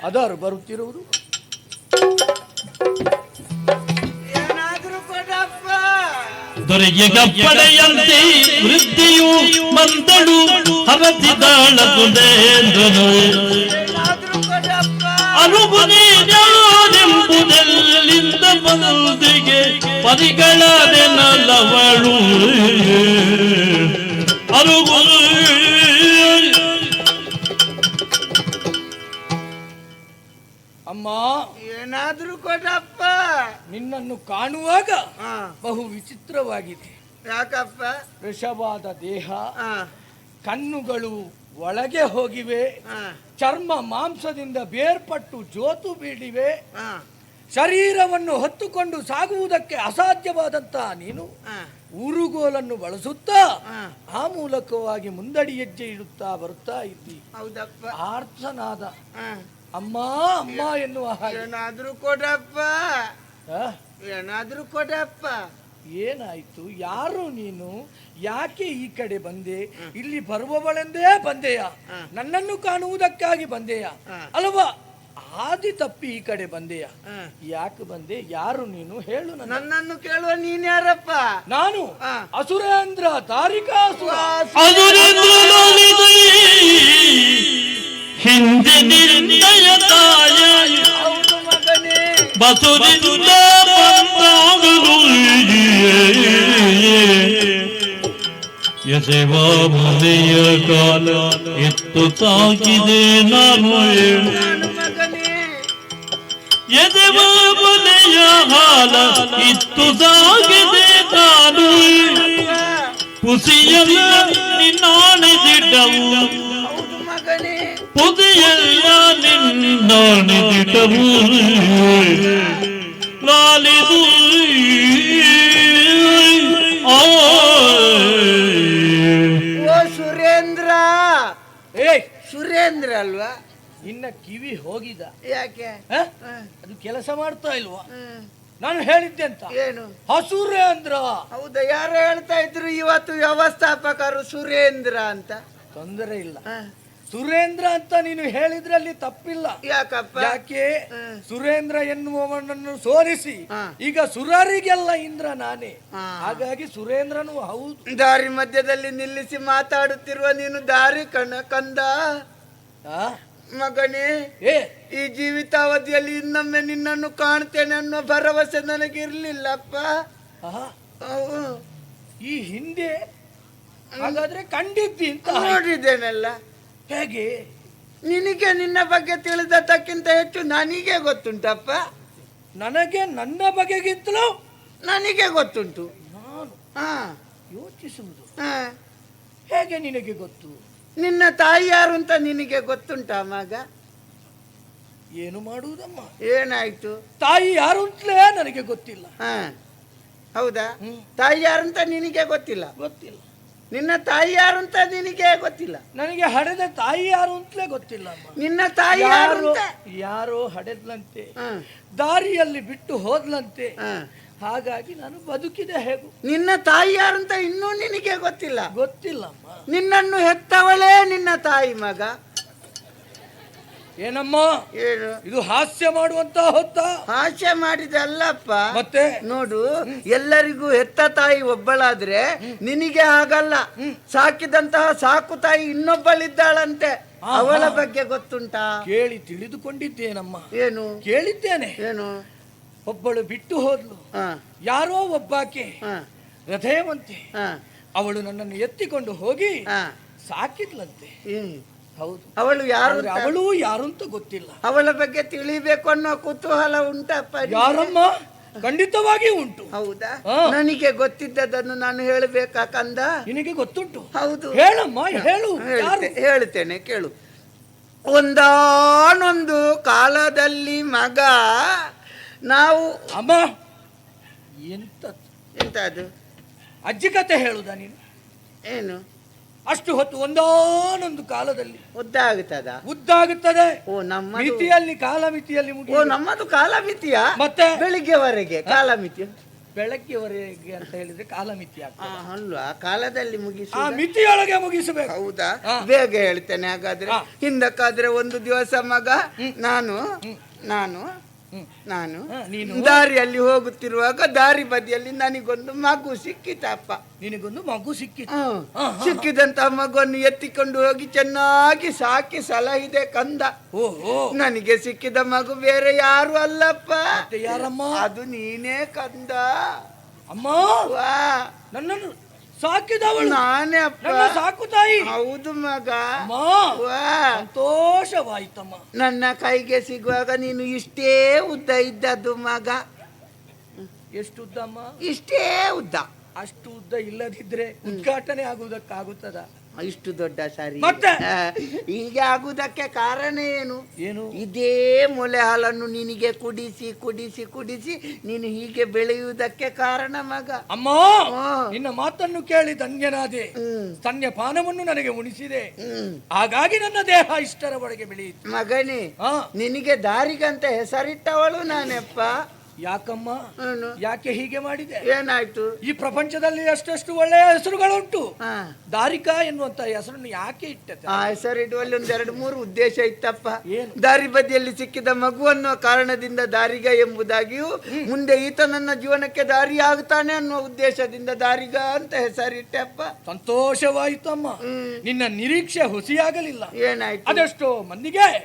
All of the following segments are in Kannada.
ಅದಾರು ಬರುತ್ತಿರುವುದು? ದೊರೆಗೆ ಗಪ್ಪಳೆಯಂತೆ ವೃದ್ಧಿಯು ಮಂದಳು ಏನಾದ್ರೂ ಕೊಡಪ್ಪ ಅನುಗುಣೆಂಬುದೆಲ್ಲಿಂದ ಬಂದಿಗೆ ಪರಿಗಳದೆ ನಲವಳು ಏನಾದ್ರೂ ಕೊಡಪ್ಪ. ನಿನ್ನನ್ನು ಕಾಣುವಾಗ ಬಹು ವಿಚಿತ್ರವಾಗಿದೆ. ಯಾಕಪ್ಪ? ವೃಷವಾದ ದೇಹ ಕಣ್ಣುಗಳು ಒಳಗೆ ಹೋಗಿವೆ. ಚರ್ಮ ಮಾಂಸದಿಂದ ಬೇರ್ಪಟ್ಟು ಜೋತು ಬೀಳಿವೆ. ಶರೀರವನ್ನು ಹೊತ್ತುಕೊಂಡು ಸಾಗುವುದಕ್ಕೆ ಅಸಾಧ್ಯವಾದಂತ ನೀನು ಊರುಗೋಲನ್ನು ಬಳಸುತ್ತಾ ಆ ಮೂಲಕವಾಗಿ ಮುಂದಡಿ ಹೆಜ್ಜೆ ಇಡುತ್ತಾ ಬರುತ್ತಾ ಇದ್ದಿ. ಆರ್ತನಾದ ಹಾ. ಅಮ್ಮ ಅಮ್ಮ ಎನ್ನುವ ಹಾಗೆ. ಏನಾದ್ರೂ ಕೊಡಪ್ಪ. ಆ? ಏನಾದ್ರೂ ಕೊಡಪ್ಪ. ಏನಾಯ್ತು? ಯಾರು ನೀನು? ಯಾಕೆ ಈ ಕಡೆ ಬಂದೆ? ಇಲ್ಲಿ ಬರುವವಳೆಂದೇ ಬಂದೆಯ. ನನ್ನನ್ನು ಕಾಣುವುದಕ್ಕಾಗಿ ಬಂದೆಯ. ಅಲ್ವಾ ಆದಿ ತಪ್ಪಿ ಈ ಕಡೆ ಬಂದೆಯ. ಹಾ. ಯಾಕೆ ಬಂದೆ? ಯಾರು ನೀನು? ಹೇಳು ನನ್ನ. ನನ್ನನ್ನು ಕೇಳುವ ನೀನ್ ಯಾರಪ್ಪ? ನಾನು ಹಾ. ಅಸುರೇಂದ್ರ ತಾರಿಕಾಸುರ ಹಿಂದೆ ನಿರ್ಣಯ ತಾಯ ಹೌದು ಮಗನೇ ಬಸುರಿಂದ ಬಂದಾಗಲು ಯಶವ ಮನೆಯ ಕಾಲ ಎತ್ತು ಸಾಕಿದೆ ನಾನು ನಿನ್ನಾಣಿದಿಟ್ಟವು ಲಾಲಿದು ಆ ಓ ಸುರೇಂದ್ರ. ಏ. ಸುರೇಂದ್ರ ಅಲ್ವಾ? ಇನ್ನ ಕಿವಿ ಹೋಗಿದ. ಯಾಕೆ? ಅದು ಕೆಲಸ ಮಾಡ್ತಾ ಇಲ್ವಾ? ನಾನು ಹೇಳಿದ್ದೆ ಅಂತ. ಏನು? ಹಸುರೇಂದ್ರ. ಹೌದಾ? ಯಾರು ಹೇಳ್ತಾ ಇದ್ರು ಇವತ್ತು ವ್ಯವಸ್ಥಾಪಕರು ಸುರೇಂದ್ರ ಅಂತ? ತೊಂದರೆ ಇಲ್ಲ. ಸುರೇಂದ್ರ ಅಂತ ನೀನು ಹೇಳಿದ್ರಲ್ಲಿ ತಪ್ಪಿಲ್ಲ. ಯಾಕಪ್ಪ? ಯಾಕೆ? ಸುರೇಂದ್ರ ಎನ್ನುವವನನ್ನು ಸೋಲಿಸಿ. ಈಗ ಸುರರಿಗೆಲ್ಲ ಇಂದ್ರ ನಾನೇ. ಹಾಗಾಗಿ ಸುರೇಂದ್ರನು ಹೌದು. ದಾರಿ ಮಧ್ಯದಲ್ಲಿ ನಿಲ್ಲಿಸಿ ಮಾತಾಡುತ್ತಿರುವ ನೀನು ದಾರಿ ಕಣ ಕಂದ? ಮಗನೇ ಏ. ಈ ಜೀವಿತಾವಧಿಯಲ್ಲಿ ಇನ್ನೊಮ್ಮೆ ನಿನ್ನನ್ನು ಕಾಣ್ತೇನೆ ಅನ್ನೋ ಭರವಸೆ ನನಗಿರ್ಲಿಲ್ಲಪ್ಪ. ಈ ಹಿಂದೆ ಹಾಗಾದ್ರೆ ಕಂಡಿದ್ದಿ ಅಂತ. ನೋಡಿದ್ದೇನಲ್ಲ. ಹೇಗೆ? ನಿನಗೆ ನಿನ್ನ ಬಗ್ಗೆ ತಿಳಿದದ್ದಕ್ಕಿಂತ ಹೆಚ್ಚು ನನಗೆ ಗೊತ್ತುಂಟಪ್ಪ. ನನಗೆ ನನ್ನ ಬಗೆಗಿಂತಲೂ ನನಗೆ ಗೊತ್ತುಂಟು. ನಾನು ಹಾ. ಯೋಚಿಸುವುದು. ಹಾ. ಹೇಗೆ ನಿನಗೆ ಗೊತ್ತು? ನಿನ್ನ ತಾಯಿ ಯಾರು ಅಂತ ನಿನಗೆ ಗೊತ್ತುಂಟಾ ಮಗ? ಏನು ಮಾಡುವುದಮ್ಮ? ಏನಾಯ್ತು? ತಾಯಿ ಯಾರು ಅಂತಲೇ ನನಗೆ ಗೊತ್ತಿಲ್ಲ. ಹಾ. ಹೌದಾ. ತಾಯಿ ಯಾರು ಅಂತ ನಿನಗೆ ಗೊತ್ತಿಲ್ಲ? ಗೊತ್ತಿಲ್ಲ. ನಿನ್ನ ತಾಯಿ ಯಾರು ಅಂತ ನಿನಗೆ ಗೊತ್ತಿಲ್ಲ? ನನಗೆ ಹಡೆದ ತಾಯಿ ಯಾರು ಅಂತಲೇ ಗೊತ್ತಿಲ್ಲ ಅಮ್ಮ. ನಿನ್ನ ತಾಯಿ ಯಾರು ಯಾರೋ ಅಂತ? ಯಾರೋ ಹಡೆದ್ಲಂತೆ ಹಾ, ದಾರಿಯಲ್ಲಿ ಬಿಟ್ಟು ಹೋದ್ಲಂತೆ. ಹಾ. ಹಾಗಾಗಿ ನಾನು ಬದುಕಿದೆ ಹೇಗೂ? ನಿನ್ನ ತಾಯಿ ಯಾರು ಅಂತ ಇನ್ನೂ ನಿನಗೆ ಗೊತ್ತಿಲ್ಲ. ಗೊತ್ತಿಲ್ಲಮ್ಮ. ನಿನ್ನನ್ನು ಹೆತ್ತವಳೇ ನಿನ್ನ ತಾಯಿ ಮಗ. ಏನಮ್ಮ? ಏನು? ಇದು ಹಾಸ್ಯ ಮಾಡುವಂತ ಹೊತ್ತ? ಹಾಸ್ಯ ಮಾಡಿದಲ್ಲಪ್ಪ ಮತ್ತೆ? ನೋಡು ಎಲ್ಲರಿಗೂ ಹೆತ್ತ ತಾಯಿ ಒಬ್ಬಳಾದ್ರೆ ನಿನಗೆ ಹಾಗಲ್ಲ. ಸಾಕಿದಂತಹ ಸಾಕು ತಾಯಿ ಇನ್ನೊಬ್ಬಳಿದ್ದಾಳಂತೆ. ಅವಳ ಬಗ್ಗೆ ಗೊತ್ತುಂಟಾ? ಕೇಳಿ ತಿಳಿದುಕೊಂಡಿದ್ದೇನಮ್ಮ. ಏನು? ಕೇಳಿದ್ದೇನೆ. ಏನು? ಒಬ್ಬಳು ಬಿಟ್ಟು ಹೋದ್ಲು. ಹ ಯಾರೋ ಒಬ್ಬಾಕೆ ಹೃದಯವಂತೆ. ಹ ಅವಳು ನನ್ನನ್ನು ಎತ್ತಿಕೊಂಡು ಹೋಗಿ ಹ ಸಾಕಿದ್ಲಂತೆ. ಹ್ಮ್. ಹೌದು. ಅವಳು ಯಾರು ಆದ್ರೆ ಅವಳು ಯಾರು ಅಂತ ಗೊತ್ತಿಲ್ಲ. ಅವಳ ಬಗ್ಗೆ ತಿಳಿಬೇಕು ಅನ್ನೋ ಕುತೂಹಲ ಉಂಟಪ್ಪ ನಿನಗೆ? ಯಾರಮ್ಮ? ಖಂಡಿತವಾಗಿ ಉಂಟು. ಹೌದಾ? ಹಾ. ನನಗೆ ಗೊತ್ತಿದ್ದದನ್ನು ನಾನು ಹೇಳಬೇಕಾ ಕಂದ? ನಿನಗೆ ಗೊತ್ತುಂಟು. ಹೌದು. ಹೇಳಮ್ಮ ಹೇಳು. ಯಾರು? ಹೇಳ್ತೆ- ಹೇಳ್ತೇನೆ ಕೇಳು. ಒಂದಾನೊಂದು ಕಾಲದಲ್ಲಿ ಮಗ ನಾವು ಅಮ್ಮ ಎಂತ ಎಂತ ಅದು ಅಜ್ಜಿ ಕತೆ ಹೇಳುದ ನೀನು? ಏನು? ಅಷ್ಟು ಹೊತ್ತು ಒಂದಾನೊಂದು ಕಾಲದಲ್ಲಿ. ಉದ್ದ ಆಗುತ್ತದ ಉದ್ದಾಗುತ್ತದೆ. ಓ ನಮ್ಮ ಮಿತಿಯಲ್ಲಿ ಕಾಲ ಮಿತಿಯಲ್ಲಿ ಓ ನಮ್ಮದು ಕಾಲಮಿತಿಯ? ಮತ್ತೆ ಬೆಳಿಗ್ಗೆವರೆಗೆ ಕಾಲಮಿತಿ. ಬೆಳಗ್ಗೆವರೆಗೆ ಅಂತ ಹೇಳಿದ್ರೆ ಕಾಲಮಿತಿ ಆ, ಆಗ್ತದೆ ಅಲ್ವಾ ಕಾಲದಲ್ಲಿ ಆ ಮಿತಿಯೊಳಗೆ ಮುಗಿಸಬೇಕು. ಹೌದಾ? ಹಾ. ಬೇಗ ಹೇಳ್ತೇನೆ ಹಾಗಾದ್ರೆ. ಹಾ. ಹಿಂದಕ್ಕಾದ್ರೆ ಒಂದು ದಿವಸ ಮಗ ನಾನು ನಾನು. ನಾನು ದಾರಿಯಲ್ಲಿ ಹೋಗುತ್ತಿರುವಾಗ ದಾರಿ ಬದಿಯಲ್ಲಿ ನನಗೊಂದು ಮಗು ಸಿಕ್ಕಿತಪ್ಪ. ನಿನಗೊಂದು ಮಗು ಸಿಕ್ಕಿತು. ಸಿಕ್ಕಿದಂತ ಮಗುವನ್ನು ಎತ್ತಿಕೊಂಡು ಹೋಗಿ ಚೆನ್ನಾಗಿ ಸಾಕಿ ಸಲಹಿದೆ ಕಂದ. ನನಗೆ ಸಿಕ್ಕಿದ ಮಗು ಬೇರೆ ಯಾರು ಅಲ್ಲಪ್ಪ. ಯಾರಮ್ಮ? ಅದು ನೀನೇ ಕಂದ. ಅಮ್ಮ? ನನ್ನನ್ನು ಸಾಕಿದವಳು. ನಾನೇ ಅಪ್ಪ ನನ್ನ ಸಾಕು ತಾಯಿ. ಹೌದು ಮಗ. ಅಮ್ಮ ವಾ. ಸಂತೋಷವಾಯ್ತಮ್ಮ. ನನ್ನ ಕೈಗೆ ಸಿಗುವಾಗ ನೀನು ಇಷ್ಟೇ ಉದ್ದ ಇದ್ದದ್ದು ಮಗ. ಎಷ್ಟು ಉದ್ದಮ್ಮ ಇಷ್ಟೇ ಉದ್ದ. ಅಷ್ಟು ಉದ್ದ ಇಲ್ಲದಿದ್ರೆ ಉದ್ಘಾಟನೆ ಆಗುವುದಕ್ಕಾಗುತ್ತದ? ಇಷ್ಟು ದೊಡ್ಡ ಸಾರಿ. ಮತ್ತೆ? ಆ, ಹೀಗೆ ಆಗುವುದಕ್ಕೆ ಕಾರಣ ಏನು? ಏನು? ಇದೇ ಮೊಲೆ ಹಾಲನ್ನು ನಿನಗೆ ಕುಡಿಸಿ ಕುಡಿಸಿ ಕುಡಿಸಿ ನೀನು ಹೀಗೆ ಬೆಳೆಯುವುದಕ್ಕೆ ಕಾರಣ ಮಗ. ಅಮ್ಮ ಹಾ. ನಿನ್ನ ಮಾತನ್ನು ಕೇಳಿ ಧನ್ಯನಾದೆ. ಹ್ಮ್. ಸ್ತನ್ಯ ಪಾನವನ್ನು ನನಗೆ ಉಣಿಸಿದೆ. ಹ್ಮ್. ಹಾಗಾಗಿ ನನ್ನ ದೇಹ ಇಷ್ಟರ ಒಳಗೆ ಬೆಳೆಯಿತು. ಮಗನೇ ಹಾ ನಿನಗೆ ದಾರಿಗಂತ ಹೆಸರಿಟ್ಟವಳು ನಾನೆಪ್ಪ. ಯಾಕಮ್ಮ? ಯಾಕೆ ಹೀಗೆ ಮಾಡಿದೆ? ಏನಾಯ್ತು? ಈ ಪ್ರಪಂಚದಲ್ಲಿ ಎಷ್ಟೆಷ್ಟು ಒಳ್ಳೆಯ ಹೆಸರುಗಳುಂಟು. ಹಾ. ದಾರಿಕಾ ಎನ್ನುವಂತ ಹೆಸರನ್ನು ಯಾಕೆ ಇಟ್ಟತೆ? ಆ ಹೆಸರಿಡುವಲ್ಲಿ ಎರಡು ಮೂರು ಉದ್ದೇಶ ಇತ್ತಪ್ಪ? ದಾರಿ ಬದಿಯಲ್ಲಿ ಸಿಕ್ಕಿದ ಮಗು ಅನ್ನುವ ಕಾರಣದಿಂದ ದಾರಿಗ ಎಂಬುದಾಗಿಯೂ ಮುಂದೆ ಈತ ನನ್ನ ಜೀವನಕ್ಕೆ ದಾರಿ ಆಗುತ್ತಾನೆ ಅನ್ನುವ ಉದ್ದೇಶದಿಂದ ದಾರಿಗ ಅಂತ ಹೆಸರಿಟ್ಟೆಪ್ಪ ಸಂತೋಷವಾಯಿತು ಅಮ್ಮ ನಿನ್ನ ನಿರೀಕ್ಷೆ ಹುಸಿಯಾಗಲಿಲ್ಲ. ಏನಾಯ್ತು? ಅದೆಷ್ಟೋ ಮಂದಿಗೆ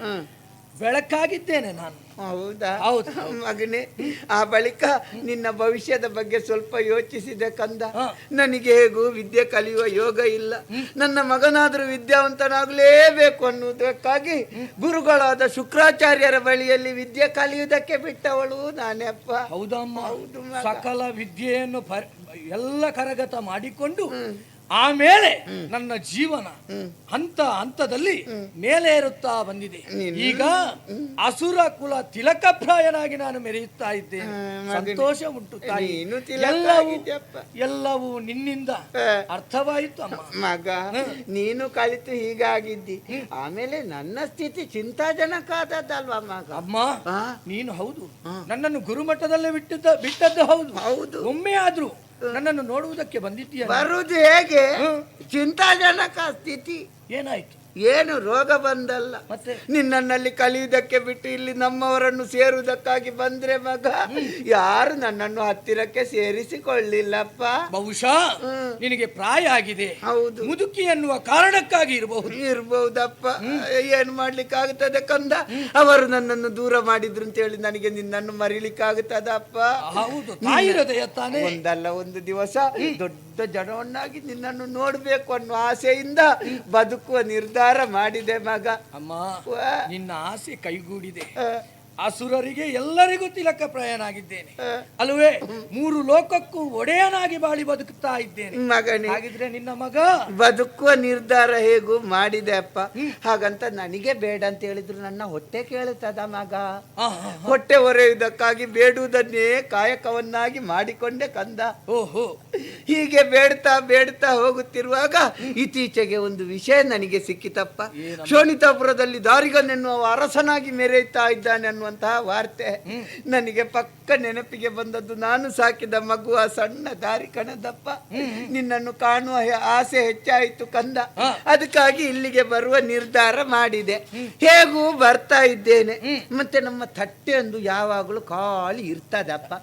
ಬೆಳಕಾಗಿದ್ದೇನೆ ನಾನು. ಹೌದಾ? ಹೌದು, ಮಗನೇ ಆ ಬಳಿಕ ನಿನ್ನ ಭವಿಷ್ಯದ ಬಗ್ಗೆ ಸ್ವಲ್ಪ ಯೋಚಿಸಿದೆ ಕಂದ. ನನಗೆ ಹೇಗೂ ವಿದ್ಯೆ ಕಲಿಯುವ ಯೋಗ ಇಲ್ಲ. ನನ್ನ ಮಗನಾದರೂ ವಿದ್ಯಾವಂತನಾಗಲೇಬೇಕು ಅನ್ನುವುದಕ್ಕಾಗಿ ಗುರುಗಳಾದ ಶುಕ್ರಾಚಾರ್ಯರ ಬಳಿಯಲ್ಲಿ ವಿದ್ಯೆ ಕಲಿಯುವುದಕ್ಕೆ ಬಿಟ್ಟವಳು ನಾನೆಪ್ಪ. ಹೌದಮ್ಮ. ಹೌದು ಸಕಲ ವಿದ್ಯೆಯನ್ನು ಪರ್- ಎಲ್ಲ ಕರಗತ ಮಾಡಿಕೊಂಡು ಆಮೇಲೆ ನನ್ನ ಜೀವನ ಹಂತ ಹಂತದಲ್ಲಿ ಮೇಲೆ ಏರುತ್ತಾ ಬಂದಿದೆ. ಈಗ ಅಸುರ ಕುಲ ತಿಲಕಪ್ರಾಯನಾಗಿ ನಾನು ಮೆರೆಯುತ್ತಾ ಇದ್ದೇನೆ. ಸಂತೋಷ ಉಂಟು ತಾಯಿ. ಎಲ್ಲವೂ ಎಲ್ಲವೂ ನಿನ್ನಿಂದ ಅರ್ಥವಾಯಿತು ಅಮ್ಮ. ಮಗ ನೀನು ಕಲಿತು ಹೀಗಾಗಿದ್ದಿ. ಆಮೇಲೆ ನನ್ನ ಸ್ಥಿತಿ ಚಿಂತಾಜನಕಾದದ್ದಲ್ವಾ ಮಗ? ಅಮ್ಮ? ನೀನು ಹೌದು. ನನ್ನನ್ನು ಗುರುಮಠದಲ್ಲೇ ಬಿಟ್ಟಿದ್ದ ಬಿಟ್ಟದ್ದು ಹೌದು. ಹೌದು. ಒಮ್ಮೆ ಆದ್ರೂ ನನ್ನನ್ನು ನೋಡುವುದಕ್ಕೆ ಬಂದಿದ್ದೀಯ ಬರುವುದು ಹೇಗೆ? ಚಿಂತಾಜನಕ ಸ್ಥಿತಿ. ಏನಾಯ್ತು? ಏನು ರೋಗ ಬಂದಲ್ಲ. ನಿನ್ನಲ್ಲಿ ಕಲಿಯುವುದಕ್ಕೆ ಬಿಟ್ಟು ಇಲ್ಲಿ ನಮ್ಮವರನ್ನು ಸೇರುವುದಕ್ಕಾಗಿ ಬಂದ್ರೆ ಮಗ ಯಾರು ನನ್ನನ್ನು ಹತ್ತಿರಕ್ಕೆ ಸೇರಿಸಿಕೊಳ್ಳಿಲ್ಲಪ್ಪ. ಬಹುಶಃ. ನಿನಗೆ ಪ್ರಾಯ ಆಗಿದೆ. ಹೌದು. ಮುದುಕಿ ಎನ್ನುವ ಕಾರಣಕ್ಕಾಗಿ ಇರಬಹುದು. ಇರಬಹುದಪ್ಪ ಏನ್ ಮಾಡ್ಲಿಕ್ಕಾಗುತ್ತದೆ ಕಂದ? ಅವರು ನನ್ನನ್ನು ದೂರ ಮಾಡಿದ್ರು ಅಂತ ಹೇಳಿ ನನಗೆ ನಿನ್ನನ್ನು ಮರಿಲಿಕ್ಕಾಗುತ್ತದಪ್ಪ. ಹೌದು ಒಂದಲ್ಲ ಒಂದು ದಿವಸ ದೊಡ್ಡ ಜನವನ್ನಾಗಿ ನಿನ್ನನ್ನು ನೋಡ್ಬೇಕು ಅನ್ನೋ ಆಸೆಯಿಂದ ಬದುಕುವ ನಿರ್ಧಾರ ಮಾಡಿದೆ ಮಗ. ಅಮ್ಮ ನಿನ್ನ ಆಸೆ ಕೈಗೂಡಿದೆ. ಅಸುರರಿಗೆ ಎಲ್ಲರಿಗೂ ತಿಲಕ ಪ್ರಾಯನಾಗಿದ್ದೇನೆ ಅಲ್ವೇ ಮೂರು ಲೋಕಕ್ಕೂ ಒಡೆಯನಾಗಿ ಬಾಳಿ ಬದುಕುತ್ತಾ ಇದ್ದೇನೆ. ಮಗನೇ ಹಾಗಿದ್ರೆ ನಿನ್ನ ಮಗ? ಬದುಕುವ ನಿರ್ಧಾರ ಹೇಗೂ ಮಾಡಿದೆ ಅಪ್ಪ. ಹಾಗಂತ ನನಗೆ ಬೇಡ ಅಂತ ಹೇಳಿದ್ರು. ನನ್ನ ಹೊಟ್ಟೆ ಕೇಳುತ್ತದ ಮಗ. ಹೊಟ್ಟೆ ಒರೆಯುವುದಕ್ಕಾಗಿ ಬೇಡುವುದನ್ನೇ ಕಾಯಕವನ್ನಾಗಿ ಮಾಡಿಕೊಂಡೆ ಕಂದ. ಓಹೋ. ಹೀಗೆ ಬೇಡ್ತಾ ಬೇಡ್ತಾ ಹೋಗುತ್ತಿರುವಾಗ ಇತ್ತೀಚೆಗೆ ಒಂದು ವಿಷಯ ನನಗೆ ಸಿಕ್ಕಿತಪ್ಪ? ಶೋಣಿತಾಪುರದಲ್ಲಿ ದಾರಿಗನೆನ್ನುವ ಅರಸನಾಗಿ ಮೆರೆಯುತ್ತಾ ಇದ್ದಾನೆ ಅನ್ನುವಂತಹ ವಾರ್ತೆ ನನಗೆ ಪಕ್ಕ ನೆನಪಿಗೆ ಬಂದದ್ದು. ನಾನು ಸಾಕಿದ ಮಗುವ ಆ ಸಣ್ಣ ದಾರಿ ಕಣದಪ್ಪ. ನಿನ್ನನ್ನು ಕಾಣುವ ಆಸೆ ಹೆಚ್ಚಾಯಿತು ಕಂದ. ಅದಕ್ಕಾಗಿ ಇಲ್ಲಿಗೆ ಬರುವ ನಿರ್ಧಾರ ಮಾಡಿದೆ. ಹೇಗೂ ಬರ್ತಾ ಇದ್ದೇನೆ. ಮತ್ತೆ ನಮ್ಮ ತಟ್ಟೆ ಒಂದು ಯಾವಾಗಲೂ ಖಾಲಿ ಇರ್ತದಪ್ಪ.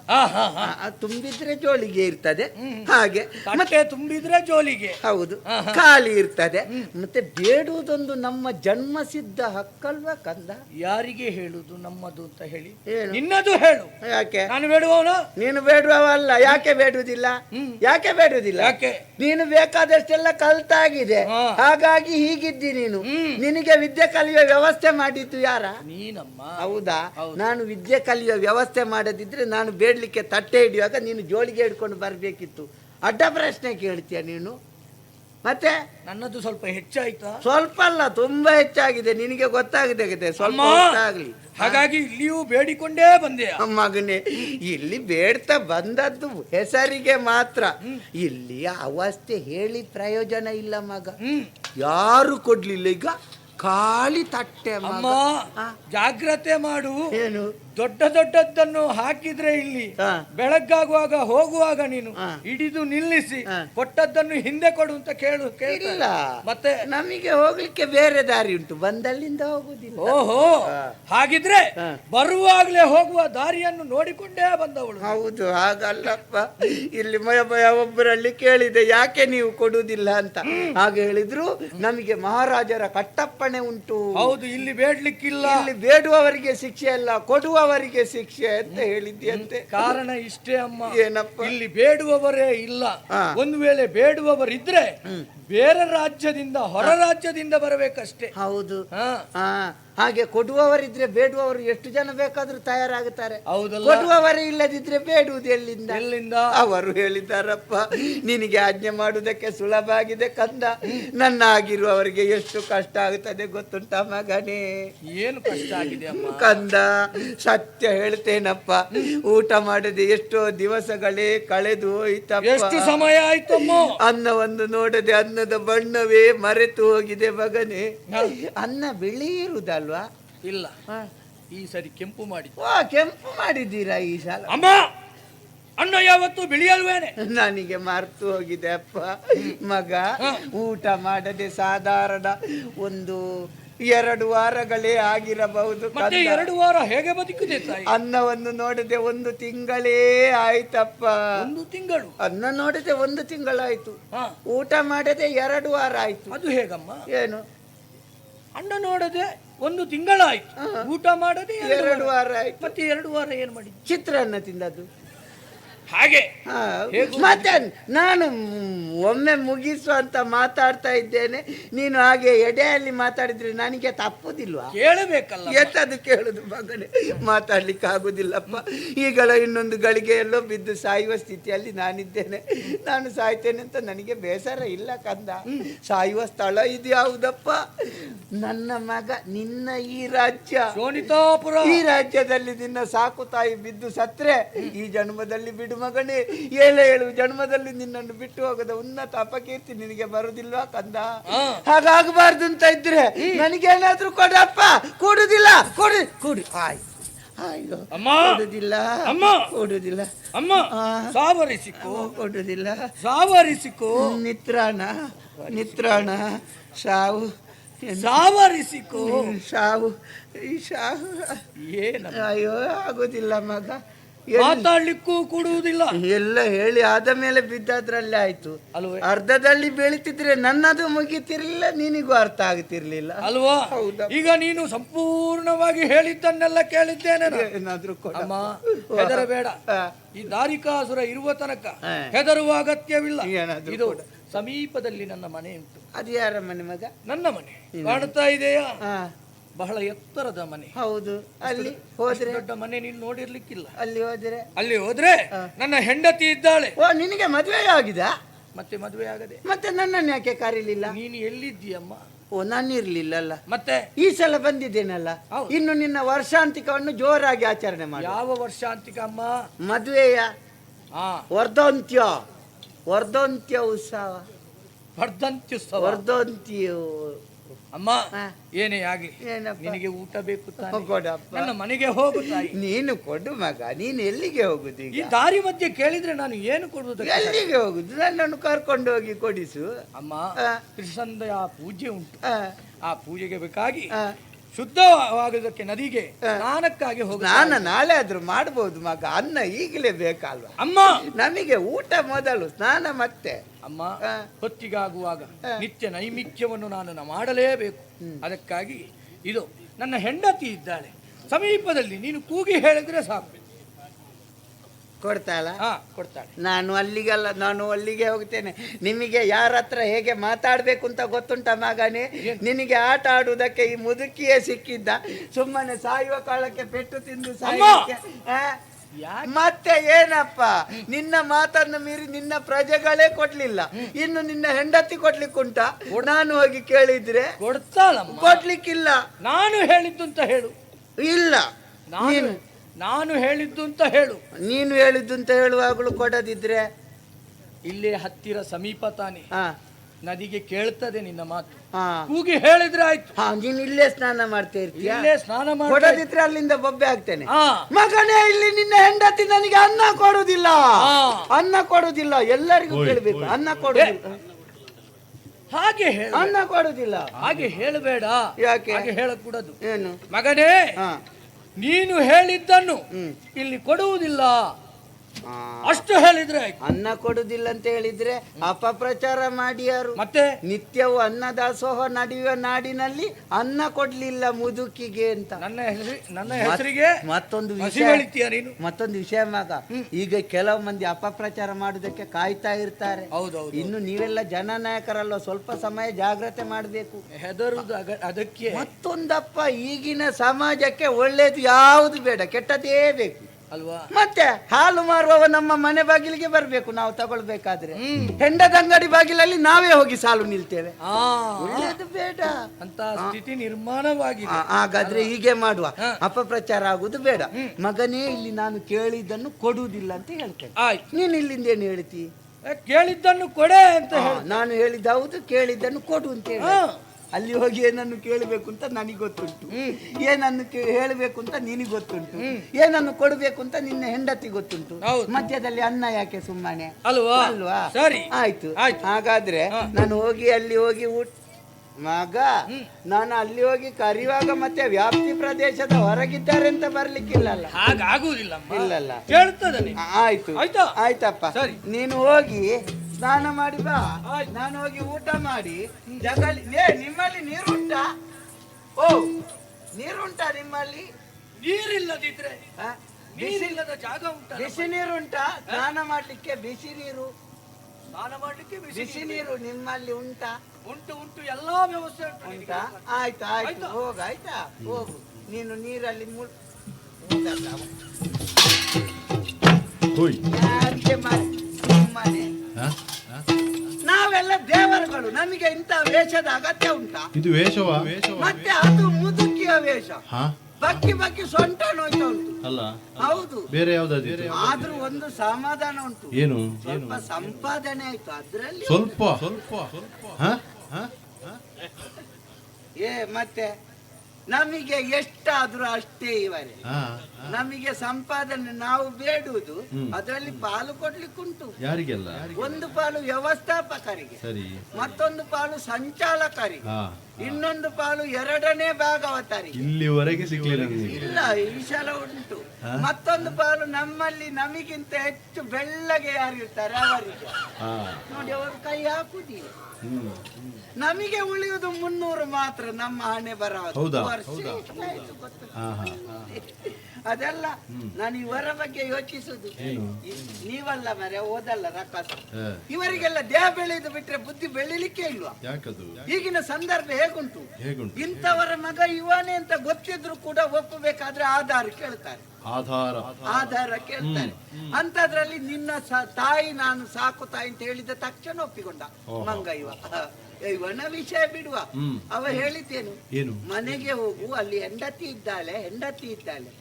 ತುಂಬಿದ್ರೆ ಜೋಳಿಗೆ ಇರ್ತದೆ. ಹಾಗೆ ತಟ್ಟೆ ತುಂಬಿದ್ರೆ ಜೋಲಿಗೆ. ಹೌದು ಖಾಲಿ ಇರ್ತದೆ. ಮತ್ತೆ ಬೇಡುವುದೊಂದು ನಮ್ಮ ಜನ್ಮ ಸಿದ್ಧ ಹಕ್ಕಲ್ವಾ ಕಂದ? ಯಾರಿಗೆ ಹೇಳುದು ನಮ್ಮದು ಅಂತ ಹೇಳಿ? ನಿನ್ನದು ಹೇಳು. ಯಾಕೆ? ನಾನು ಬೇಡುವವನು? ನೀನು ಬೇಡುವವಲ್ಲ ಯಾಕೆ ಬೇಡುವುದಿಲ್ಲ? ಯಾಕೆ ಬೇಡುವುದಿಲ್ಲ? ಯಾಕೆ? ನೀನು ಬೇಕಾದಷ್ಟೆಲ್ಲ ಕಲ್ತಾಗಿದೆ. ಹಾಗಾಗಿ ಹೀಗಿದ್ದಿ ನೀನು. ನಿನಗೆ ವಿದ್ಯೆ ಕಲಿಯುವ ವ್ಯವಸ್ಥೆ ಮಾಡಿದ್ದು ಯಾರ? ನೀನಮ್ಮ. ಹೌದಾ? ನಾನು ವಿದ್ಯೆ ಕಲಿಯುವ ವ್ಯವಸ್ಥೆ ಮಾಡದಿದ್ರೆ ನಾನು ಬೇಡ್ಲಿಕ್ಕೆ ತಟ್ಟೆ ಹಿಡಿಯುವಾಗ ನೀನು ಜೋಳಿಗೆ ಹಿಡ್ಕೊಂಡು ಬರಬೇಕಿತ್ತು. ಅಡ್ಡ ಪ್ರಶ್ನೆ ಕೇಳ್ತೀಯ ನೀನು? ಮತ್ತೆ? ನನ್ನದು ಸ್ವಲ್ಪ ಹೆಚ್ಚಾಯ್ತಾ? ಸ್ವಲ್ಪ ಅಲ್ಲ ತುಂಬಾ ಹೆಚ್ಚಾಗಿದೆ. ನಿನಗೆ ಗೊತ್ತಾಗಿದೆ. ಸ್ವಲ್ಪ ಅಮ್ಮ, ಗೊತ್ತಾಗ್ಲಿ ಹಾಗಾಗಿ ಇಲ್ಲಿಯೂ ಬೇಡಿಕೊಂಡೇ ಬಂದೆ. ಮಗನೇ ಇಲ್ಲಿ ಬೇಡ್ತಾ ಬಂದದ್ದು ಹೆಸರಿಗೆ ಮಾತ್ರ. ಇಲ್ಲಿ ಅವಸ್ಥೆ ಹೇಳಿ ಪ್ರಯೋಜನ ಇಲ್ಲ ಮಗ. ಹ್ಮ್. ಯಾರು ಕೊಡ್ಲಿಲ್ಲ ಈಗ? ಖಾಲಿ ತಟ್ಟೆ ಮಗ. ಅಮ್ಮ ಆ, ಜಾಗ್ರತೆ ಮಾಡು. ಏನು? ದೊಡ್ಡ ದೊಡ್ಡದ್ದನ್ನು ಹಾಕಿದ್ರೆ ಇಲ್ಲಿ. ಬೆಳಗ್ಗಾಗುವಾಗ ಹೋಗುವಾಗ ನೀನು. ಹಿಡಿದು ನಿಲ್ಲಿಸಿ ಕೊಟ್ಟದ್ದನ್ನು ಹಿಂದೆ ಕೊಡು ಅಂತ ಕೇಳು ಕೇಳಿಲ್ಲ ಮತ್ತೆ ನಮಗೆ ಹೋಗ್ಲಿಕ್ಕೆ ಬೇರೆ ದಾರಿ ಉಂಟು. ಬಂದಲ್ಲಿಂದ ಹೋಗುದಿಲ್ಲ. ಓಹೋ ಹಾಗಿದ್ರೆ ಬರುವಾಗಲೇ ಹೋಗುವ ದಾರಿಯನ್ನು ನೋಡಿಕೊಂಡೇ ಬಂದವಳು. ಹೌದು ಹಾಗಲ್ಲಪ್ಪ. ಇಲ್ಲಿ ಮಯ ಭಯ ಒಬ್ಬರಲ್ಲಿ ಕೇಳಿದೆ ಯಾಕೆ ನೀವು ಕೊಡುವುದಿಲ್ಲ? ಅಂತ. ಹಾಗೆ ಹೇಳಿದ್ರು ನಮಗೆ ಮಹಾರಾಜರ ಕಟ್ಟಪ್ಪಣೆ ಉಂಟು. ಹೌದು ಇಲ್ಲಿ ಬೇಡ್ಲಿಕ್ಕಿಲ್ಲ. ಇಲ್ಲಿ ಬೇಡುವವರಿಗೆ ಶಿಕ್ಷೆ ಅಲ್ಲ ಕೊಡುವವರಿಗೆ ಶಿಕ್ಷೆ ಅಂತ ಹೇಳಿದ್ಯಂತೆ. ಕಾರಣ ಇಷ್ಟೇ ಅಮ್ಮ. ಏನಪ್ಪ? ಇಲ್ಲಿ ಬೇಡುವವರೇ ಇಲ್ಲ. ಒಂದು ವೇಳೆ ಬೇಡುವವರಿದ್ರೆ ಬೇರೆ ರಾಜ್ಯದಿಂದ ಹೊರ ರಾಜ್ಯದಿಂದ ಬರಬೇಕಷ್ಟೇ. ಹೌದು. ಹಾ. ಹಾಗೆ ಕೊಡುವವರಿದ್ರೆ ಬೇಡುವವರು ಎಷ್ಟು ಜನ ಬೇಕಾದ್ರೂ ತಯಾರಾಗುತ್ತಾರೆ. ಕೊಡುವವರು ಇಲ್ಲದಿದ್ರೆ ಬೇಡುವುದು ಎಲ್ಲಿಂದ? ಎಲ್ಲಿಂದ? ಅವರು ಹೇಳಿದ್ದಾರಪ್ಪ ನಿನಗೆ ಆಜ್ಞೆ ಮಾಡುವುದಕ್ಕೆ ಸುಲಭ ಆಗಿದೆ ಕಂದ. ನನ್ನ ಆಗಿರುವವರಿಗೆ ಎಷ್ಟು ಕಷ್ಟ ಆಗುತ್ತದೆ ಗೊತ್ತುಂಟ ಮಗನೇ? ಏನು ಕಷ್ಟ ಆಗಿದೆ ಕಂದ ಸತ್ಯ ಹೇಳ್ತೇನಪ್ಪ. ಊಟ ಮಾಡದೆ ಎಷ್ಟೋ ದಿವಸಗಳೇ ಕಳೆದು ಎಷ್ಟು ಸಮಯ ಆಯ್ತಮ್ಮ? ಒಂದು ನೋಡದೆ ಅನ್ನದ ಬಣ್ಣವೇ ಮರೆತು ಹೋಗಿದೆ ಮಗನೇ. ಅನ್ನ ಬಿಳಿ ಇರುದಲ್ವಾ ಇಲ್ಲ. ಈ ಸರಿ ಕೆಂಪು ಮಾಡಿ. ಓ ಕೆಂಪು ಮಾಡಿದ್ದೀರಾ ಈ ಸಲ? ಅಮ್ಮ! ಅಣ್ಣ ಯಾವತ್ತು ಬಿಳಿಯಲ್ವೇನೆ? ನನಗೆ ಮರ್ತು ಹೋಗಿದೆ ಅಪ್ಪ. ಮಗ ಊಟ ಮಾಡದೆ ಸಾಧಾರಣ ಒಂದು ಎರಡು ವಾರಗಳೇ ಆಗಿರಬಹುದು ಮತ್ತೆ ಕಂದ. ಎರಡು ವಾರ ಹೇಗೆ ಬದುಕಿದೆ ತಾಯಿ? ಅನ್ನವನ್ನು ನೋಡದೆ ಒಂದು ತಿಂಗಳೇ ಆಯ್ತಪ್ಪ. ಒಂದು ತಿಂಗಳು? ಅನ್ನ ನೋಡದೆ ಒಂದು ತಿಂಗಳಾಯ್ತು. ಹಾ. ಊಟ ಮಾಡದೆ ಎರಡು ವಾರ ಆಯ್ತು. ಅದು ಹೇಗಮ್ಮ? ಏನು? ಅಣ್ಣ ನೋಡದೆ ಒಂದು ತಿಂಗಳಾಯ್ತು. ಊಟ ಮಾಡದೆ ಎರಡು. ವಾರ. ಆಯ್ತು. ಮತ್ತೆ ಎರಡು ವಾರ ಏನ್ ಮಾಡಿ ಚಿತ್ರಾನ್ನ ತಿಂದದ್ದು. ಹಾಗೆ. ಮತ್ತೆ ನಾನು ಒಮ್ಮೆ ಮುಗಿಸು ಅಂತ ಮಾತಾಡ್ತಾ ಇದ್ದೇನೆ. ನೀನು ಹಾಗೆ ಎಡೆಯಲ್ಲಿ ಮಾತಾಡಿದ್ರೆ ನನಗೆ ತಪ್ಪುದಿಲ್ವಾ? ಕೇಳಬೇಕಲ್ಲ ಎಂತದು ಕೇಳುದು ಮಗನೇ? ಮಾತಾಡ್ಲಿಕ್ಕೆ ಆಗುದಿಲ್ಲಪ್ಪ. ಈಗಲ ಇನ್ನೊಂದು ಗಳಿಗೆಯಲ್ಲೋ ಬಿದ್ದು ಸಾಯುವ ಸ್ಥಿತಿಯಲ್ಲಿ ನಾನಿದ್ದೇನೆ. ನಾನು ಸಾಯ್ತೇನೆ ಅಂತ ನನಗೆ ಬೇಸರ ಇಲ್ಲ ಕಂದ. ಸಾಯುವ ಸ್ಥಳ ಇದು ಯಾವುದಪ್ಪ? ನನ್ನ ಮಗ ನಿನ್ನ ಈ ರಾಜ್ಯ. ಈ ರಾಜ್ಯದಲ್ಲಿ ನಿನ್ನ ಸಾಕು ತಾಯಿ ಬಿದ್ದು ಸತ್ರೆ. ಈ ಜನ್ಮದಲ್ಲಿ ಬಿಡು ಮಗನೇ ಏಳು ಏಳು ಜನ್ಮದಲ್ಲಿ ನಿನ್ನನ್ನು ಬಿಟ್ಟು ಹೋಗದ ಉನ್ನತ ಅಪಕೀರ್ತಿ ನಿನಗೆ ಬರುದಿಲ್ವಾ ಕಂದ. ಹಾಗಾಗಬಾರ್ದು ಅಂತ ಇದ್ರೆ ನನಗೇನಾದ್ರೂ ಕೊಡಪ್ಪ. ಕೊಡುದಿಲ್ಲ. ಕೊಡು ಕೊಡು. ಆಯ್ ಅಯ್ಯೋ ಅಮ್ಮ. ಕೊಡುದಿಲ್ಲ. ಅಮ್ಮ. ಕೊಡುದಿಲ್ಲ. ಅಮ್ಮ. ಸಾವರಿಸಿಕೋ. ಕೊಡುದಿಲ್ಲ. ಸಾವರಿಸಿಕೋ. ನಿತ್ರಾಣ ನಿತ್ರಾಣ ಸಾವು ಸಾವರಿಸಿಕೋ. ಸಾವು ಈ ಸಾವು ಏನ ಅಯ್ಯೋ ಆಗೋದಿಲ್ಲ ಮಗ. ಮಾತಾಡ್ಲಿಕ್ಕೂ ಕೊಡುವುದಿಲ್ಲ. ಎಲ್ಲ ಹೇಳಿ ಆದ ಮೇಲೆ ಬಿದ್ದದ್ರಲ್ಲೇ ಆಯ್ತು. ಅಲ್ವೇ? ಅರ್ಧದಲ್ಲಿ ಬೆಳಿತಿದ್ರೆ ನನ್ನದು ಮುಗಿತಿರ್ಲಿಲ್ಲ ನಿನಗೂ ಅರ್ಥ ಆಗ್ತಿರ್ಲಿಲ್ಲ. ಅಲ್ವಾ? ಹೌದಾ. ಈಗ ನೀನು ಸಂಪೂರ್ಣವಾಗಿ ಹೇಳಿದ್ದನ್ನೆಲ್ಲ ಕೇಳಿದ್ದೇನೆ. ಏನಾದ್ರೂ ಅಮ್ಮ ಹೆದರಬೇಡ. ಈ ದಾರಿಕಾಸುರ ಇರುವ ತನಕ ಹೆದರುವ ಅಗತ್ಯವಿಲ್ಲ. ಇದು. ಸಮೀಪದಲ್ಲಿ ನನ್ನ ಮನೆ ಉಂಟು ಅದು ಯಾರ ಮನೆ ಮಗ? ನನ್ನ ಮನೆ. ಕಾಣ್ತಾ ಇದೆಯಾ? ಬಹಳ ಎತ್ತರದ ಮನೆ. ಹೌದು. ಅಲ್ಲಿ ಹೋದ್ರೆ ದೊಡ್ಡ ಮನೆ ನೀನು ನೋಡಿರ್ಲಿಕ್ಕಿಲ್ಲ. ಅಲ್ಲಿ ಹೋದ್ರೆ ಅಲ್ಲಿ ಹೋದ್ರೆ ನನ್ನ ಹೆಂಡತಿ ಇದ್ದಾಳೆ. ಓ ನಿನಗೆ ಮದುವೆ ಆಗಿದ? ಮತ್ತೆ ಮದುವೆ ಆಗದೆ. ಮತ್ತೆ ನನ್ನನ್ನು ಯಾಕೆ ಕರೀಲಿಲ್ಲ? ನೀನು ಎಲ್ಲಿದ್ದೀಯಮ್ಮ? ಓ ನಾನಿರ್ಲಿಲ್ಲಲ್ಲ ಮತ್ತೆ? ಈ ಸಲ ಬಂದಿದ್ದೇನಲ್ಲ? ಇನ್ನು ನಿನ್ನ ವರ್ಷಾಂತಿಕವನ್ನು ಜೋರಾಗಿ ಆಚರಣೆ ಮಾಡಿ. ಯಾವ ವರ್ಷಾಂತಿಕ ಅಮ್ಮ? ಮದುವೆಯ ವರ್ಧಂತ್ಯ. ವರ್ಧಂತ್ಯ ಉತ್ಸವ. ವರ್ಧಂತ್ಯುತ್ಸವ. ವರ್ಧಂತ್ಯ. ಅಮ್ಮ. ಏನೇ ಆಗಲಿ ಏನಪ್ಪ? ನಿನಗೆ ಊಟ ಬೇಕು ನನ್ನ ಮನೆಗೆ ಹೋಗು ತಾಯಿ. ನೀನು ಕೊಡು ಮಗ ನೀನು ಎಲ್ಲಿಗೆ ಹೋಗುದು ಈ ದಾರಿ ಮಧ್ಯೆ ಕೇಳಿದ್ರೆ ನಾನು ಏನು ಕೊಡುವುದು? ಎಲ್ಲಿಗೆ ಹೋಗುದು? ನನ್ನನ್ನು ಕರ್ಕೊಂಡು ಹೋಗಿ ಕೊಡಿಸು. ಅಮ್ಮ ಆ. ಪೂಜೆ ಉಂಟು. ಆ, ಪೂಜೆಗೆ ಬೇಕಾಗಿ. ಶುದ್ಧವಾಗುವುದಕ್ಕೆ ನದಿಗೆ ಸ್ನಾನಕ್ಕಾಗಿ ಹೋಗ ನಾನು ನಾಳೆ ಆದ್ರೂ ಮಾಡಬಹುದು ಮಗ ಅನ್ನ ಈಗಲೇ ಬೇಕಲ್ವಾ? ಅಮ್ಮ! ನಮಗೆ ಊಟ ಮೊದಲು ಸ್ನಾನ ಮತ್ತೆ. ಅಮ್ಮ ಹೊತ್ತಿಗಾಗುವಾಗ ನಿತ್ಯ ನೈಮಿತ್ಯವನ್ನು ನಾನು ಮಾಡಲೇಬೇಕು. ಅದಕ್ಕಾಗಿ ಇದು ನನ್ನ ಹೆಂಡತಿ ಇದ್ದಾಳೆ. ಸಮೀಪದಲ್ಲಿ ನೀನು ಕೂಗಿ ಹೇಳಿದ್ರೆ ಸಾಕು. ಕೊಡ್ತಾಳ? ಹಾ ಕೊಡ್ತಾಳೆ. ನಾನು ಅಲ್ಲಿಗೆಲ್ಲ ನಾನು ಅಲ್ಲಿಗೆ ಹೋಗ್ತೇನೆ. ನಿಮಗೆ ಯಾರ ಹತ್ರ ಹೇಗೆ ಮಾತಾಡ್ಬೇಕು ಅಂತ ಗೊತ್ತುಂಟ ಮಗನೇ? ನಿನಗೆ ಆಟ ಆಡುವುದಕ್ಕೆ ಈ ಮುದುಕಿಯೇ ಸಿಕ್ಕಿದ್ದ. ಸುಮ್ಮನೆ ಸಾಯುವ ಕಾಲಕ್ಕೆ ಪೆಟ್ಟು ತಿಂದು ಸಾಯುವ ಮತ್ತೆ ಏನಪ್ಪ? ನಿನ್ನ ಮಾತನ್ನು ಮೀರಿ ನಿನ್ನ ಪ್ರಜೆಗಳೇ ಕೊಡ್ಲಿಲ್ಲ. ಇನ್ನು ನಿನ್ನ ಹೆಂಡತಿ ಕೊಡ್ಲಿಕ್ಕುಂಟ? ನಾನು ಹೋಗಿ ಕೇಳಿದ್ರೆ ಕೊಡ್ತಾಳಮ್ಮ. ಕೊಡ್ಲಿಕ್ಕಿಲ್ಲ. ನಾನು ಹೇಳಿದ್ದು ಅಂತ ಹೇಳು. ಇಲ್ಲ. ನಾನು ನೀನು ನಾನು ಹೇಳಿದ್ದು ಅಂತ ಹೇಳು. ನೀನು ಹೇಳಿದ್ದು ಅಂತ ಹೇಳುವಾಗಲೂ ಕೊಡದಿದ್ರೆ? ಇಲ್ಲಿ ಹತ್ತಿರ ಸಮೀಪ ತಾನೆ. ಹಾ. ನದಿಗೆ ಕೇಳ್ತದೆ ನಿನ್ನ ಮಾತು. ಹಾ. ಕೂಗಿ ಹೇಳಿದ್ರೆ ಆಯ್ತು. ಹಾ ನೀನ್ ಇಲ್ಲೇ ಸ್ನಾನ ಮಾಡ್ತಾ ಇರ್ತೀಯ? ಇಲ್ಲೇ ಸ್ನಾನ ಮಾಡಿ ಕೊಡದಿದ್ರೆ ಅಲ್ಲಿಂದ ಬೊಬ್ಬೆ ಹಾಕ್ತೇನೆ ಹಾ. ಮಗನೇ ಇಲ್ಲಿ ನಿನ್ನ ಹೆಂಡತಿ ನನಗೆ ಅನ್ನ ಕೊಡುದಿಲ್ಲ. ಹಾ. ಅನ್ನ ಕೊಡುದಿಲ್ಲ. ಎಲ್ಲರಿಗೂ ಕೇಳ್ಬೇಕು. ಅನ್ನ ಕೊಡುದಿಲ್ಲ. ಹಾಗೆ ಹೇಳ. ಅನ್ನ ಕೊಡುದಿಲ್ಲ. ಹಾಗೆ ಹೇಳಬೇಡ. ಯಾಕೆ? ಹಾಗೆ ಹೇಳಕೂಡದು. ಏನು? ಮಗನೇ ಹಾ. ನೀನು ಹೇಳಿದ್ದನ್ನು ಹ್ಮ್. ಇಲ್ಲಿ ಕೊಡುವುದಿಲ್ಲ. ಅಷ್ಟು ಹೇಳಿದ್ರೆ ಆಯ್ತು. ಅನ್ನ ಕೊಡುದಿಲ್ಲ ಅಂತ ಹೇಳಿದ್ರೆ ಅಪಪ್ರಚಾರ ಮಾಡಿಯಾರು ಮತ್ತೆ? ನಿತ್ಯವೂ ಅನ್ನ ದಾಸೋಹ ನಡೆಯುವ ನಾಡಿನಲ್ಲಿ ಅನ್ನ ಕೊಡ್ಲಿಲ್ಲ ಮುದುಕಿಗೆ ಅಂತ. ನನ್ನ ಹೆಸರಿ ನನ್ನ ಹೆಸರಿಗೆ ಮತ್ತೊಂದು ಹಸಿ ವಿಷಯ ಬೆಳಿತೀಯ ನೀನು? ಮತ್ತೊಂದು ವಿಷಯ ಮಗ. ಈಗ ಕೆಲವು ಮಂದಿ ಅಪಪ್ರಚಾರ ಮಾಡುದಕ್ಕೆ ಕಾಯ್ತಾ ಇರ್ತಾರೆ. ಹೌದೌದು ಇನ್ನು ನೀವೆಲ್ಲ ಜನನಾಯಕರಲ್ಲ ಸ್ವಲ್ಪ ಸಮಯ ಜಾಗ್ರತೆ ಮಾಡಬೇಕು. ಹೆದರುದು ಅಗ- ಅದಕ್ಕೆ. ಮತ್ತೊಂದಪ್ಪ ಈಗಿನ ಸಮಾಜಕ್ಕೆ ಒಳ್ಳೇದು ಯಾವುದು ಬೇಡ ಕೆಟ್ಟದೇ ಬೇಕು. ಅಲ್ವಾ? ಮತ್ತೆ ಹಾಲು ಮಾರುವವ ನಮ್ಮ ಮನೆ ಬಾಗಿಲಿಗೆ ಬರಬೇಕು ನಾವು ತಗೊಳ್ಬೇಕಾದ್ರೆ. ಹೆಂಡದ ಅಂಗಡಿ ಬಾಗಿಲಲ್ಲಿ ನಾವೇ ಹೋಗಿ ಸಾಲು ನಿಲ್ತೇವೆ. ಒಳ್ಳೇದು ಬೇಡ. ಅಂತ ಸ್ಥಿತಿ ನಿರ್ಮಾಣವಾಗಿದೆ. ಹಾಗಾದ್ರೆ ಹೀಗೆ ಮಾಡುವ. ಅಪಪ್ರಚಾರ ಆಗುದು ಬೇಡ. ಮಗನೇ ಇಲ್ಲಿ ನಾನು ಕೇಳಿದ್ದನ್ನು ಕೊಡುವುದಿಲ್ಲ ಅಂತ ಹೇಳ್ತೇನೆ. ನೀನು ಇಲ್ಲಿಂದ ಏನು ಹೇಳ್ತಿ? ಕೇಳಿದ್ದನ್ನು ಕೊಡೆ ಅಂತ ನಾನು ಹೇಳಿದ ಹೌದು ಕೇಳಿದ್ದನ್ನು ಕೊಡು ಅಂತ ಹೇಳಿ. ಅಲ್ಲಿ ಹೋಗಿ ಏನನ್ನು ಕೇಳಬೇಕು ಅಂತ ನನಗೆ ಗೊತ್ತುಂಟು. ಏನನ್ನು ಹೇಳಬೇಕು ಅಂತ ನಿನಗೆ ಗೊತ್ತುಂಟು. ಏನನ್ನು ಕೊಡಬೇಕು ಅಂತ ನಿನ್ನ ಹೆಂಡತಿ ಗೊತ್ತುಂಟು. ಮಧ್ಯದಲ್ಲಿ ಅನ್ನ ಯಾಕೆ ಸುಮ್ಮನೆ? ಅಲ್ವಾ? ಅಲ್ವಾ? ಸರಿ. ಆಯ್ತು. ಹಾಗಾದ್ರೆ ನಾನು ಹೋಗಿ ಅಲ್ಲಿ ಹೋಗಿ ಊಟ ಮಗ ನಾನು ಅಲ್ಲಿ ಹೋಗಿ ಕರೆಯುವಾಗ ಮತ್ತೆ ವ್ಯಾಪ್ತಿ ಪ್ರದೇಶದ ಹೊರಗಿದ್ದಾರೆ ಅಂತ ಬರ್ಲಿಕ್ಕಿಲ್ಲಲ್ಲ. ಅಲ್ಲ ಇಲ್ಲಲ್ಲ. ಆಯ್ತು. ಆಯ್ತಾ? ಆಯ್ತಪ್ಪ. ಸರಿ. ನೀನು ಹೋಗಿ ಸ್ನಾನ ಮಾಡಿ ಬಾ. ನಾನು ಹೋಗಿ ಊಟ ಮಾಡಿ. ಜಗಲಿ ಏ ನಿಮ್ಮಲ್ಲಿ ನೀರುಂಟಾ? ಓ ನೀರುಂಟಾ ನಿಮ್ಮಲ್ಲಿ? ನೀರಿಲ್ಲದಿದ್ರೆ ಬಿಸಿಲ್ಲದ ನೀರಿಲ್ಲದ ಜಾಗ ಉಂಟಾ ಬಿಸಿ ನೀರುಂಟಾ? ಸ್ನಾನ ಮಾಡ್ಲಿಕ್ಕೆ ಬಿಸಿ ನೀರು? ಸ್ನಾನ ಮಾಡ್ಲಿಕ್ಕೆ ಬಿಸಿ ನೀರು. ನಿಮ್ಮಲ್ಲಿ ಉಂಟಾ? ಉಂಟು ಉಂಟು ಎಲ್ಲಾ ವ್ಯವಸ್ಥೆ ಉಂಟು. ಉಂಟಾ? ಆಯ್ತು ಆಯ್ತು? ಹೋಗ ಆಯ್ತಾ? ಹೋಗು. ನೀನು ನೀರಲ್ಲಿ ಮುಳ್. ಹೋಯ್. ಯಾರಿಗೆ ಮಾಡಿ ಸುಮ್ಮನೆ ನಾವೆಲ್ಲ ದೇವರುಗಳು ನಮಗೆ ಇಂಥ ವೇಷದ ಅಗತ್ಯ ಉಂಟಾ? ಇದು ವೇಷವ? ಮತ್ತೆ ಅದು ಮುದುಕಿಯ ವೇಷ. ಹಾ? ಬಕ್ಕಿ ಬಕ್ಕಿ ಸೊಂಟ ನೋಯ್ತಾ ಉಂಟು. ಅಲ್ಲ. ಹೌದು. ಬೇರೆ ಯಾವ್ದಾದ್ರು ಆದ್ರೂ ಒಂದು ಸಮಾಧಾನ ಉಂಟು. ಏನು? ಸ್ವಲ್ಪ ಸಂಪಾದನೆ ಆಯ್ತು ಅದ್ರಲ್ಲಿ ಸ್ವಲ್ಪ? ಸ್ವಲ್ಪ ಹಾ ಹಾ? ಏ ಮತ್ತೆ? ನಮಗೆ ಎಷ್ಟಾದ್ರೂ ಅಷ್ಟೇ ಇವರೇ. ನಮಗೆ ಸಂಪಾದನೆ ನಾವು ಬೇಡುವುದು ಅದರಲ್ಲಿ ಪಾಲು ಕೊಡ್ಲಿಕ್ಕುಂಟು. ಯಾರಿಗೆಲ್ಲ? ಒಂದು ಪಾಲು ವ್ಯವಸ್ಥಾಪಕರಿಗೆ ಮತ್ತೊಂದು ಪಾಲು ಸಂಚಾಲಕರಿಗೆ ಇನ್ನೊಂದು ಪಾಲು ಎರಡನೇ ಭಾಗವತರಿಗೆ. ಇಲ್ಲಿವರೆಗೆ ಇಲ್ಲ ಈ ಸಲ ಉಂಟು. ಮತ್ತೊಂದು ಪಾಲು ನಮ್ಮಲ್ಲಿ ನಮಗಿಂತ ಹೆಚ್ಚು ಬೆಳ್ಳಗೆ ಯಾರಿರ್ತಾರೆ ಅವರಿಗೆ. ನೋಡಿ ಅವರು ಕೈ ಹಾಕುದಿಲ್ಲ. ನಮಗೆ ಉಳಿಯುವುದು ಮುನ್ನೂರು ಮಾತ್ರ ನಮ್ಮ ಹಣೆ ಬರ ಹೌದಾ? ಅದೆಲ್ಲ ನಾನು ಇವರ ಬಗ್ಗೆ ಯೋಚಿಸುದು ನೀವಲ್ಲ ಮರೆ ಓದಲ್ಲ ರಕ್ಕಸ ಹಾ. ಇವರಿಗೆಲ್ಲ ದೇಹ ಬೆಳೆದು ಬಿಟ್ರೆ ಬುದ್ಧಿ ಬೆಳಿಲಿಕ್ಕೆ ಇಲ್ವಾ? ಈಗಿನ ಸಂದರ್ಭ ಹೇಗುಂಟು? ಇಂಥವರ ಮಗ ಇವನೇ ಅಂತ ಗೊತ್ತಿದ್ರು ಕೂಡ ಒಪ್ಪಬೇಕಾದ್ರೆ ಆಧಾರ ಕೇಳ್ತಾರೆ. ಆಧಾರ. ಆಧಾರ ಕೇಳ್ತಾರೆ. ಅಂತದ್ರಲ್ಲಿ ನಿನ್ನ ತಾಯಿ ನಾನು ಸಾಕು ತಾಯಿ ಅಂತ ಹೇಳಿದ ತಕ್ಷಣ ಒಪ್ಪಿಕೊಂಡ. ಮಂಗ ಇವ. ಇವನ ವಿಷಯ ಬಿಡುವ. ಅವ ಹೇಳಿದ್ದೇನು ಮನೆಗೆ ಹೋಗು ಅಲ್ಲಿ ಹೆಂಡತಿ ಇದ್ದಾಳೆ ಹೆಂಡತಿ ಇದ್ದಾಳೆ.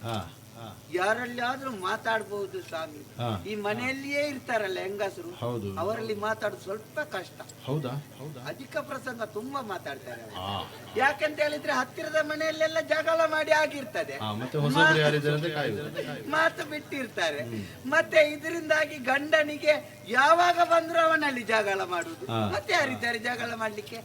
ಯಾರಲ್ಲಾದ್ರೂ ಮಾತಾಡಬಹುದು ಸ್ವಾಮಿ. ಈ ಮನೆಯಲ್ಲಿಯೇ ಇರ್ತಾರಲ್ಲ ಹೆಂಗಸರು? ಹೌದು. ಅವರಲ್ಲಿ ಮಾತಾಡೋದು ಸ್ವಲ್ಪ ಕಷ್ಟ. ಹೌದಾ? ಹೌದಾ? ಅಧಿಕ ಪ್ರಸಂಗ ತುಂಬಾ ಮಾತಾಡ್ತಾರೆ ಯಾಕೆಂತ ಹೇಳಿದ್ರೆ ಹತ್ತಿರದ ಮನೆಯಲ್ಲೆಲ್ಲ ಜಗಳ ಮಾಡಿ ಆಗಿರ್ತದೆ. ಮಾತು ಬಿಟ್ಟಿರ್ತಾರೆ. ಮತ್ತೆ ಇದರಿಂದಾಗಿ ಗಂಡನಿಗೆ ಯಾವಾಗ ಬಂದ್ರು ಅವನಲ್ಲಿ ಜಗಳ ಮಾಡುದು. ಮತ್ತೆ ಯಾರಿದ್ದಾರೆ ಜಗಳ ಮಾಡ್ಲಿಕ್ಕೆ?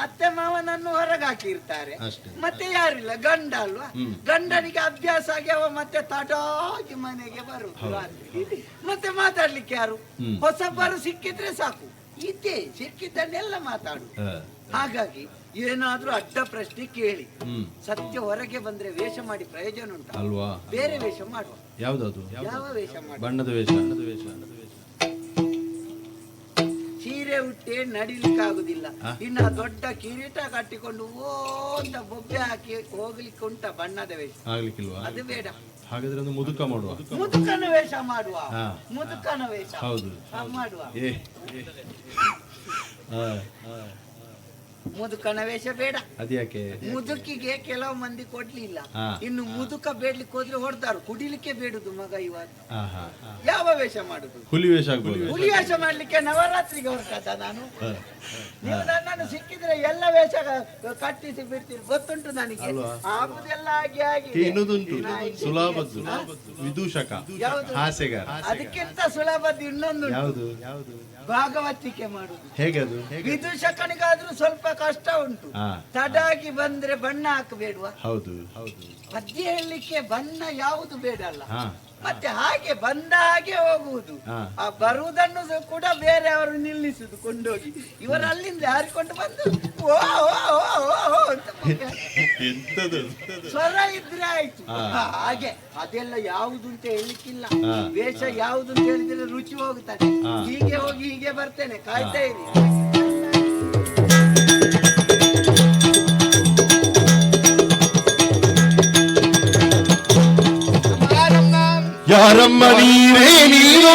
ಅತ್ತೆ ಮಾವನನ್ನು ಹೊರಗಾಕಿರ್ತಾರೆ. ಮತ್ತೆ ಯಾರಿಲ್ಲ? ಗಂಡ ಅಲ್ವಾ? ಗಂಡನಿಗೆ ಅಭ್ಯಾಸ ಆಗಿ ಅವ ಮತ್ತೆ ತಡಾಗಿ ಮನೆಗೆ ಬರುದು. ರಾತ್ರಿ. ಮತ್ತೆ ಮಾತಾಡ್ಲಿಕ್ಕೆ ಯಾರು? ಹೊಸಬರು ಸಿಕ್ಕಿದ್ರೆ ಸಾಕು. ಇದೇ ಸಿಕ್ಕಿದ್ದನ್ನೆಲ್ಲ ಮಾತಾಡು. ಹಾಗಾಗಿ ಏನಾದ್ರೂ ಅಡ್ಡ ಪ್ರಶ್ನೆ ಕೇಳಿ. ಸತ್ಯ ಹೊರಗೆ ಬಂದ್ರೆ ವೇಷ ಮಾಡಿ ಪ್ರಯೋಜನ ಉಂಟು? ಅಲ್ವಾ? ಬೇರೆ ವೇಷ ಮಾಡುವ. ಯಾವ್ದಾದ್ರು ಯಾವ ವೇಷ ಮಾಡುವ? ಬಣ್ಣದ ವೇಷ. ಬಣ್ಣದ ವೇಷ. ಸೀರೆ ಉಟ್ಟೆ ನಡಿಲಿಕ್ಕೆ ಆಗುದಿಲ್ಲ ಆ? ಇನ್ನ ದೊಡ್ಡ ಕಿರೀಟ ಕಟ್ಟಿಕೊಂಡು ಓದ ಬೊಬ್ಬೆ ಹಾಕಿ ಹೋಗ್ಲಿಕ್ಕೆ ಉಂಟ ಬಣ್ಣದ ವೇಷ. ಆಗ್ಲಿಕ್ಕಿಲ್ವಾ? ಅದು ಬೇಡ. ಹಾಗಾದ್ರೆ ಒಂದು ಮುದುಕ ಮಾಡುವ. ಮುದುಕನ ವೇಷ ಮಾಡುವ. ಮುದುಕನ ವೇಷ. ಹೌದು. ಮಾಡುವ. ಮುದುಕನ ವೇಷ ಬೇಡ ಅದ್ಯಾಕೆ ಮುದುಕಿಗೆ ಕೆಲವು ಮಂದಿ ಕೊಡ್ಲಿಲ್ಲ. ಇನ್ನು ಮುದುಕ ಬೇಡ್ಲಿಕ್ಕೆ ಹೋದ್ರೆ ಹೊಡ್ದಾರು. ಕುಡಿಲಿಕ್ಕೆ ಬೇಡುದು ಮಗ ಇವಾಗ. ಹಾ ಹಾ ಯಾವ ವೇಷ ಮಾಡುದು? ಹುಲಿ ವೇಷ ಹುಲಿ ವೇಷ ಮಾಡ್ಲಿಕ್ಕೆ ನವರಾತ್ರಿಗೆ ಹೊರಟದ ನಾನು. ನೀವು ನನ್ನನ್ನು ಸಿಕ್ಕಿದ್ರೆ ಎಲ್ಲ ವೇಷ ಕಟ್ಟಿಸಿ ಬಿಡ್ತೀರಿ. ಗೊತ್ತುಂಟು ನನಗೆ? ಆಗುದೆಲ್ಲ ಆಗಿ ಆಗಿ ಇನ್ನೊಂದುಂಟು. ಸುಲಭದ್ದು. ವಿದೂಷಕ. ಯಾವುದು? ಹಾಸ್ಯಗಾರ. ಅದಕ್ಕಿಂತ ಸುಲಭದ್ದು ಇನ್ನೊಂದು ಯಾವುದು? ಯಾವುದು? ಭಾಗವತಿಕೆ ಮಾಡುದು. ಹೇಗೆ ಅದು? ವಿದೂಷಕನಿಗಾದ್ರೂ ಸ್ವಲ್ಪ ಕಷ್ಟ ಉಂಟು. ಹಾ. ತಡಾಗಿ ಬಂದ್ರೆ ಬಣ್ಣ ಹಾಕಬೇಡುವ. ಹೌದು ಹೌದು. ಪದ್ಯ ಹೇಳಲಿಕ್ಕೆ ಬಣ್ಣ ಯಾವುದು ಬೇಡಲ್ಲ. ಹಾ. ಮತ್ತೆ ಹಾಗೆ ಬಂದ ಹಾಗೆ ಹೋಗುವುದು. ಆ ಬರುವುದನ್ನು ಕೂಡ ಕೂಡ ಬೇರೆಯವರು ನಿಲ್ಲಿಸುದು ಕೊಂಡೋಗಿ. ಇವರು ಅಲ್ಲಿಂದ ಹಾರಿಕೊಂಡು ಬಂದು ಓ ಓ, ಓ, ಓ, ಓ ಅಂತ ಎಂತದು ಸ್ವರ ಇದ್ರೆ ಆಯ್ತು. ಹಾಗೆ. ಅದೆಲ್ಲ ಯಾವುದು ಅಂತ ಹೇಳಿಕ್ಕಿಲ್ಲ. ವೇಷ ಯಾವುದು ಅಂತ ಹೇಳಿದ್ರೆ ರುಚಿ ಹೋಗ್ತಾನೆ ಹೀಗೆ ಹೋಗಿ ಹೀಗೆ ಬರ್ತೇನೆ ಕಾಯ್ತಾ ಇರಿ. ಯಾರಮ್ಮ ನೀರೇ ನೀನು